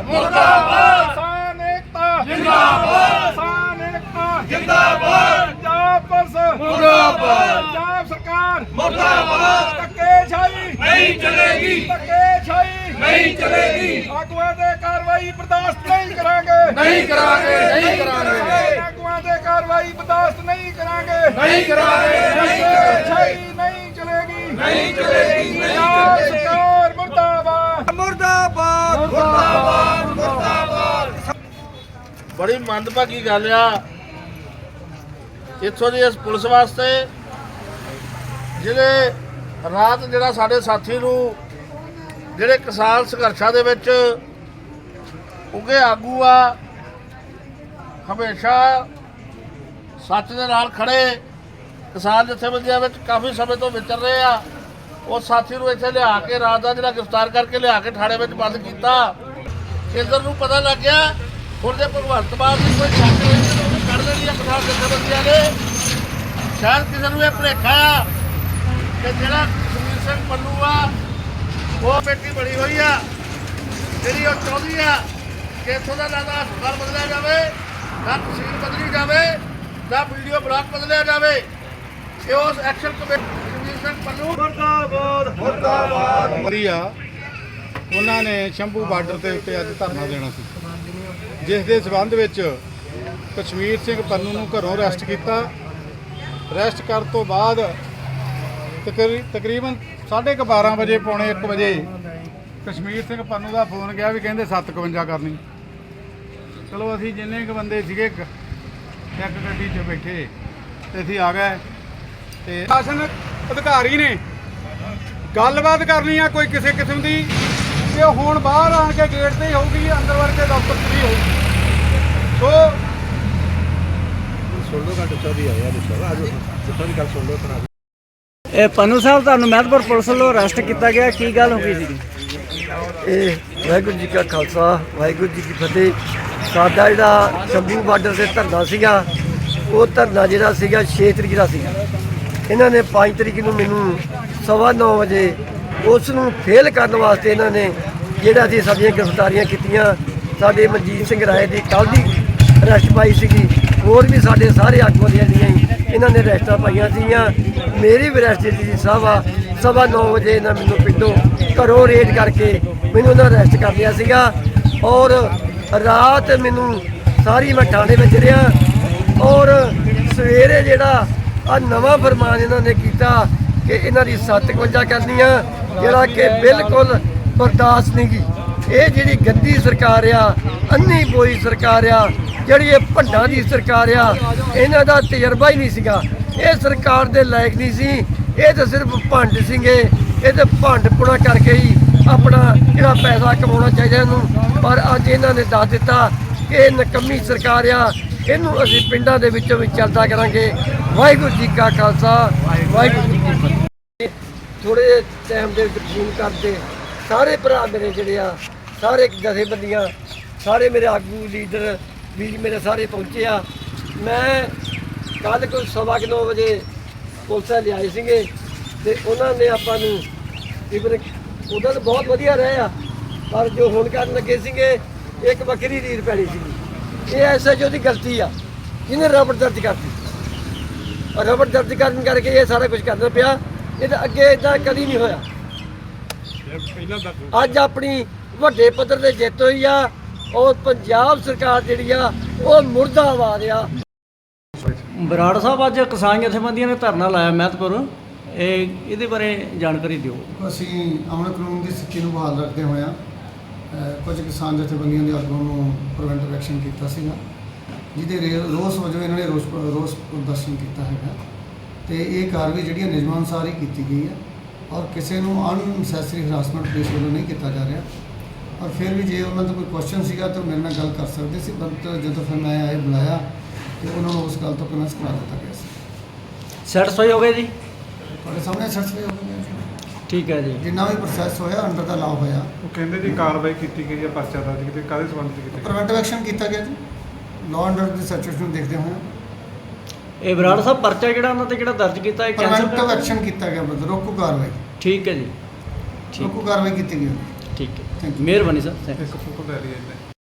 ਮੁਰਦਾਬਾਦ! ਕਿਸਾਨ ਏਕਤਾ! ਜਿੰਦਾਬਾਦ! ਕਿਸਾਨ ਏਕਤਾ! ਜਿੰਦਾਬਾਦ! ਪੰਜਾਬ ਪੁਲਿਸ! ਮੁਰਦਾਬਾਦ! ਪੰਜਾਬ ਸਰਕਾਰ! ਮੁਰਦਾਬਾਦ! ਧੱਕੇ ਛਾਈ! ਨਹੀਂ ਚਲੇਗੀ! ਧੱਕੇ ਛਾਈ! ਨਹੀਂ ਚਲੇਗੀ! ਆਗੂਆਂ ਦੇ ਕਾਰਵਾਈ ਬਰਦਾਸ਼ਤ ਨਹੀਂ ਕਰਾਂਗੇ! ਨਹੀਂ ਕਰਾਂਗੇ! ਨਹੀਂ ਕਰਾਂਗੇ! ਆਗੂਆਂ ਦੇ ਕਾਰਵਾਈ ਬਰਦਾਸ਼ਤ ਨਹੀਂ ਕਰਾਂਗੇ! ਨਹੀਂ ਕਰਾਂਗੇ! ਬੜੀ ਮੰਦਭਾਗੀ ਗੱਲ ਆ। ਇੱਥੋਂ ਦੀ ਇਸ ਪੁਲਿਸ ਵਾਸਤੇ ਜਿਹੜੇ ਰਾਤ ਜਿਹੜਾ ਸਾਡੇ ਸਾਥੀ ਨੂੰ ਜਿਹੜੇ ਕਿਸਾਨ ਸੰਘਰਸ਼ਾਂ ਦੇ ਵਿੱਚ ਉੱਗੇ ਆਗੂ ਆ, ਹਮੇਸ਼ਾ ਸੱਚ ਦੇ ਨਾਲ ਖੜੇ ਕਿਸਾਨ ਜਥੇਬੰਦੀਆਂ ਵਿੱਚ ਕਾਫੀ ਸਮੇਂ ਤੋਂ ਵਿਚਰ ਰਹੇ ਆ। ਉਹ ਸਾਥੀ ਨੂੰ ਇੱਥੇ ਲਿਆ ਕੇ ਰਾਤ ਦਾ ਜਿਹੜਾ ਗ੍ਰਿਫਤਾਰ ਕਰਕੇ ਲਿਆ ਕੇ ਥਾਣੇ ਵਿੱਚ ਬੰਦ ਕੀਤਾ। ਕੇਂਦਰ ਨੂੰ ਪਤਾ ਲੱਗ ਗਿਆ ਹੁਣ ਜੇ ਭਗਵੰਤ ਮਾਨ ਦੀ ਕੋਈ ਸ਼ੱਕ ਹੋਈ ਤਾਂ ਉਹਨੂੰ ਕੱਢ ਦੇਣੀ ਆ ਕਿਸਾਨ ਜਥੇਬੰਦੀਆਂ ਨੇ। ਸ਼ਾਇਦ ਕਿਸੇ ਨੂੰ ਇਹ ਭੁਲੇਖਾ ਆ ਕਿ ਜਿਹੜਾ ਸੁਖਬੀਰ ਸਿੰਘ ਪੰਨੂ ਆ ਉਹ ਬੇਟੀ ਬਣੀ ਹੋਈ ਆ ਜਿਹੜੀ ਉਹ ਚਾਹੁੰਦੀ ਆ ਕਿ ਇੱਥੋਂ ਦਾ ਨਾ ਤਾਂ ਹਸਪਤਾਲ ਬਦਲਿਆ ਜਾਵੇ ਨਾ ਤਹਿਸੀਲ ਬਦਲੀ ਜਾਵੇ ਨਾ ਵੀਡੀਓ ਬਲਾਕ ਬਦਲਿਆ ਜਾਵੇ। ਇਹ ਉਸ ਐਕਸ਼ਨ ਕਮੇਟੀ ਸੁਖਬੀਰ ਸਿੰਘ ਪੰਨੂ ਮਰੀ ਆ। ਉਹਨਾਂ ਨੇ ਸ਼ੰਭੂ ਬਾਰਡਰ ਦੇ ਉੱਤੇ ਅੱਜ ਧਰਨਾ ਦੇਣਾ ਸੀ। ਜਿਸ ਦੇ ਸਬੰਧ ਵਿੱਚ ਕਸ਼ਮੀਰ ਸਿੰਘ ਪੰਨੂ ਨੂੰ ਘਰੋਂ ਅਰੈਸਟ ਕੀਤਾ। ਅਰੈਸਟ ਕਰਨ ਤੋਂ ਬਾਅਦ ਤਕਰੀ- ਤਕਰੀਬਨ 12:30 ਵਜੇ, ਪੌਣੇ 1 ਵਜੇ ਕਸ਼ਮੀਰ ਸਿੰਘ ਪੰਨੂ ਦਾ ਫੋਨ ਗਿਆ ਵੀ ਕਹਿੰਦੇ 751 ਕਰਨੀ। ਚਲੋ ਅਸੀਂ ਜਿੰਨੇ ਕੁ ਬੰਦੇ ਸੀਗੇ ਇੱਕ ਗੱਡੀ 'ਚ ਬੈਠੇ ਤੇ ਅਸੀਂ ਆ ਗਏ ਤੇ ਸ਼ਾਸਨ ਅਧਿਕਾਰੀ ਨੇ ਗੱਲਬਾਤ ਕਰਨੀ ਆ ਕੋਈ ਕਿਸੇ ਕਿਸਮ ਦੀ। ਤੇ ਹੁਣ ਬਾਹਰ ਆਣ ਕੇ ਗੇਟ ਤੇ ਹੀ ਹੋਊਗੀ ਅੰਦਰ ਵੜ ਕੇ ਦਫ਼ਤਰ 'ਚ ਨਹੀਂ ਹੋਊਗੀ। ਸੋ ਇਹ ਪੰਨੂ ਸਾਹਿਬ ਤੁਹਾਨੂੰ ਮਹਿਤਪੁਰ ਪੁਲਿਸ ਵੱਲੋਂ ਅਰੈਸਟ ਕੀਤਾ ਗਿਆ। ਕੀ ਗੱਲ ਹੋ ਗਈ ਸੀ ਇਹ ਵਾਹਿਗੁਰੂ ਜੀ ਕਾ ਖਾਲਸਾ ਵਾਹਿਗੁਰੂ ਜੀ ਕੀ ਫਤਿਹ। ਸਾਡਾ ਜਿਹੜਾ ਸ਼ੰਭੂ ਬਾਰਡਰ ਤੇ ਧਰਨਾ ਸੀਗਾ ਉਹ ਧਰਨਾ ਜਿਹੜਾ ਸੀਗਾ 6 ਤਰੀਕ ਦਾ ਸੀਗਾ। ਇਹਨਾਂ ਨੇ 5 ਤਰੀਕ ਨੂੰ ਮੈਨੂੰ ਸਵਾ ਨੌ ਵਜੇ ਉਸ ਨੂੰ ਫੇਲ ਕਰਨ ਵਾਸਤੇ ਇਹਨਾਂ ਨੇ ਜਿਹੜਾ ਸੀ ਸਾਡੀਆਂ ਗ੍ਰਿਫਤਾਰੀਆਂ ਕੀਤੀਆਂ। ਸਾਡੇ ਮਨਜੀਤ ਸਿੰਘ ਰਾਏ ਦੀ ਕੱਲ੍ਹ ਦੀ ਰੈਸਟ ਪਾਈ ਸੀਗੀ। ਹੋਰ ਵੀ ਸਾਡੇ ਸਾਰੇ ਆਗੂਆਂ ਦੀਆਂ ਜਿਹੜੀਆਂ ਇਹਨਾਂ ਨੇ ਰੈਸਟਾਂ ਪਾਈਆਂ ਸੀਗੀਆਂ। ਮੇਰੀ ਵੀ ਰੈਸਟ ਜਿਹੜੀ ਸੀ ਸਵਾ ਸਵਾ ਨੌ ਵਜੇ ਇਹਨਾਂ ਮੈਨੂੰ ਪਿੰਡੋਂ ਘਰੋਂ ਰੇਡ ਕਰਕੇ ਮੈਨੂੰ ਉਹਨਾਂ ਰੈਸਟ ਕਰ ਲਿਆ ਸੀਗਾ। ਔਰ ਰਾਤ ਮੈਨੂੰ ਸਾਰੀ ਮੈਂ ਥਾਣੇ ਵਿੱਚ ਰਿਹਾ। ਔਰ ਸਵੇਰੇ ਜਿਹੜਾ ਆ ਨਵਾਂ ਫਰਮਾਨ ਇਹਨਾਂ ਨੇ ਕੀਤਾ ਕਿ ਇਹਨਾਂ ਦੀ 57 ਕਰਨੀਆਂ, ਜਿਹੜਾ ਕਿ ਬਿਲਕੁਲ ਬਰਦਾਸ਼ਤ ਨਹੀਂ ਗੀ ਇਹ ਜਿਹੜੀ ਗੰਦੀ ਸਰਕਾਰ ਆ, ਅੰਨੀ ਬੋਈ ਸਰਕਾਰ ਆ ਜਿਹੜੀ ਇਹ ਭੰਡਾਂ ਦੀ ਸਰਕਾਰ ਆ, ਇਹਨਾਂ ਦਾ ਤਜਰਬਾ ਹੀ ਨਹੀਂ ਸੀਗਾ। ਇਹ ਸਰਕਾਰ ਦੇ ਲਾਇਕ ਨਹੀਂ ਸੀ। ਇਹ ਤਾਂ ਸਿਰਫ ਭੰਡ ਸੀਗੇ। ਇਹ ਤੇ ਭੰਡ ਪੁਣਾ ਕਰਕੇ ਹੀ ਆਪਣਾ ਜਿਹੜਾ ਪੈਸਾ ਕਮਾਉਣਾ ਚਾਹੀਦਾ ਇਹਨੂੰ। ਪਰ ਅੱਜ ਇਹਨਾਂ ਨੇ ਦੱਸ ਦਿੱਤਾ ਕਿ ਇਹ ਨਕੰਮੀ ਸਰਕਾਰ ਆ। ਇਹਨੂੰ ਅਸੀਂ ਪਿੰਡਾਂ ਦੇ ਵਿੱਚੋਂ ਵੀ ਚੱਲਦਾ ਕਰਾਂਗੇ। ਵਾਹਿਗੁਰੂ ਜੀ ਕਾ ਖਾਲਸਾ। ਵਾਹਿਗੁਰੂ ਜੀ ਕੀ ਫਤਿਹ। ਥੋੜੇ ਟਾਈਮ ਦੇ ਵਿੱਚ ਫੋਨ ਕਰਦੇ। ਸਾਰੇ ਭਰਾ ਮੇਰੇ ਜਿਹੜੇ ਆ, ਸਾਰੇ ਜਥੇਬੰਦੀਆਂ ਸਾਰੇ ਮੇਰੇ ਆਗੂ ਲੀਡਰ ਵੀ ਮੇਰੇ ਸਾਰੇ ਪਹੁੰਚੇ ਆ। ਮੈਂ ਕੱਲ ਕੋਈ ਸਵਾ ਕੁ ਨੌ ਵਜੇ ਪੁਲਿਸ ਵਾਲੇ ਆਏ ਸੀਗੇ ਤੇ ਉਹਨਾਂ ਨੇ ਆਪਾਂ ਨੂੰ ਇਵਨ ਉਹਦਾ ਤਾਂ ਬਹੁਤ ਵਧੀਆ ਰਹੇ ਆ ਪਰ ਜੋ ਹੁਣ ਕਰਨ ਲੱਗੇ ਸੀਗੇ ਇੱਕ ਵੱਖਰੀ ਰੀਤ ਪੈਣੀ ਸੀਗੀ। ਇਹ ਐਸਐਚਓ ਦੀ ਗਲਤੀ ਆ ਜਿਹਨੇ ਰਬੜ ਦਰਜ ਕਰਤੀ। ਔਰ ਰਬੜ ਦਰਜ ਕਰਨ ਕਰਕੇ ਇਹ ਸਾਰਾ ਕੁਝ ਕਰਨਾ ਪਿਆ ਇਹ ਤਾਂ ਅੱਗੇ ਇਦਾਂ ਕਦੀ ਨਹੀਂ ਹੋਇਆ। ਅੱਜ ਆਪਣੀ ਵੱਡੇ ਪੱਧਰ ਤੇ ਜਿੱਤ ਹੋਈ ਆ ਔਰ ਪੰਜਾਬ ਸਰਕਾਰ ਜਿਹੜੀ ਆ ਉਹ ਮੁਰਦਾਬਾਦ ਆ। ਬਰਾੜ ਸਾਹਿਬ ਅੱਜ ਕਿਸਾਨ ਜਥੇਬੰਦੀਆਂ ਨੇ ਧਰਨਾ ਲਾਇਆ ਮਹਿਤਪੁਰ। ਇਹ ਇਹਦੇ ਬਾਰੇ ਜਾਣਕਾਰੀ ਦਿਓ। ਅਸੀਂ ਅਮਨ ਕਾਨੂੰਨ ਦੀ ਸਥਿਤੀ ਨੂੰ ਬਹਾਲ ਰੱਖਦੇ ਹੋਇਆਂ ਅ, ਕੁਝ ਕਿਸਾਨ ਜਥੇਬੰਦੀਆਂ ਦੇ ਆਗੂਆਂ ਨੂੰ ਪ੍ਰੀਵੈਂਟਿਵ ਐਕਸ਼ਨ ਕੀਤਾ ਸੀਗਾ ਜਿਹਦੇ ਰੋਸ ਵਜੋਂ ਇਹਨਾਂ ਨੇ ਰੋਸ ਰੋਸ ਪ੍ਰਦਰਸ਼ਨ ਕੀਤਾ ਹੈਗਾ। ਤੇ ਇਹ ਕਾਰਵਾਈ ਜਿਹੜੀ ਨਿਯਮਾਂ ਅਨੁਸਾਰ ਹੀ ਕੀਤੀ ਗਈ ਹੈ ਔਰ ਕਿਸੇ ਨੂੰ ਅਨਸੈਸਰੀ ਹਰਾਸਮੈਂਟ ਕੇਸ ਵੱਲੋਂ ਨਹੀਂ ਕੀਤਾ ਜਾ ਰਿਹਾ। ਔਰ ਫਿਰ ਵੀ ਜੇ ਉਹਨਾਂ ਦਾ ਕੋਈ ਕੁਐਸਚਨ ਸੀਗਾ ਤਾਂ ਮੇਰੇ ਨਾਲ ਗੱਲ ਕਰ ਸਕਦੇ ਸੀ ਬਟ ਜਦੋਂ ਫਿਰ ਮੈਂ ਆਏ ਬੁਲਾਇਆ ਤੇ ਉਹਨਾਂ ਨੂੰ ਉਸ ਗੱਲ ਤੋਂ ਕਨਵਿੰਸ ਕਰਾ ਦਿੱਤਾ ਗਿਆ ਸੀ। ਸੈਟੀਸਫਾਈ ਹੋ ਗਏ ਜੀ? ਤੁਹਾਡੇ ਸਾਹਮਣੇ ਸਰਟੀਫਾਈ ਹੋ ਜੀ। ਠੀਕ ਹੈ ਜੀ। ਜਿੰਨਾ ਵੀ ਪ੍ਰੋਸੈਸ ਹੋਇਆ ਅੰਡਰ ਦਾ ਲਾਅ ਹੋਇਆ। ਉਹ ਕਹਿੰਦੇ ਜੀ ਕਾਰਵਾਈ ਕੀਤੀ ਗਈ ਹੈ ਪਰਚਾ ਦਰਜ ਕੀਤੇ ਕਾਹਦੇ ਸੰਬੰਧ ਵਿੱਚ ਕੀਤੀ ਪ੍ਰੀਵੈਂਟਿਵ ਐਕਸ਼ਨ ਕੀਤਾ ਗਿਆ ਜੀ। ਲਾਅ ਆਰਡਰ ਦੀ ਸਿਚੁਏਸ਼ਨ ਨੂੰ ਦੇਖਦੇ ਹੋਏ। ਇਹ ਬਰਾੜ ਸਾਹਿਬ ਪਰਚਾ ਜਿਹੜਾ ਉਹਨਾਂ ਤੇ ਜਿਹੜਾ ਦਰਜ ਕੀਤਾ ਇਹ ਪ੍ਰੀਵੈਂਟਿਵ ਕੈਂਸਲ ਐਕਸ਼ਨ ਕੀਤਾ ਗਿਆ ਰੋਕੂ ਕਾਰਵਾਈ। ਠੀਕ ਹੈ ਜੀ। ਠੀਕ। ਰੋਕੂ ਕਾਰਵਾਈ ਕੀਤੀ ਗਈ। ਠੀਕ ਹੈ. ਮਿਹਰਬਾਨੀ ਸਰ ਥੈਂਕ ਯੂ ਇੱਕ ਫੋਟੋ ਲੈ ਲਈ ਇਹਨੇ।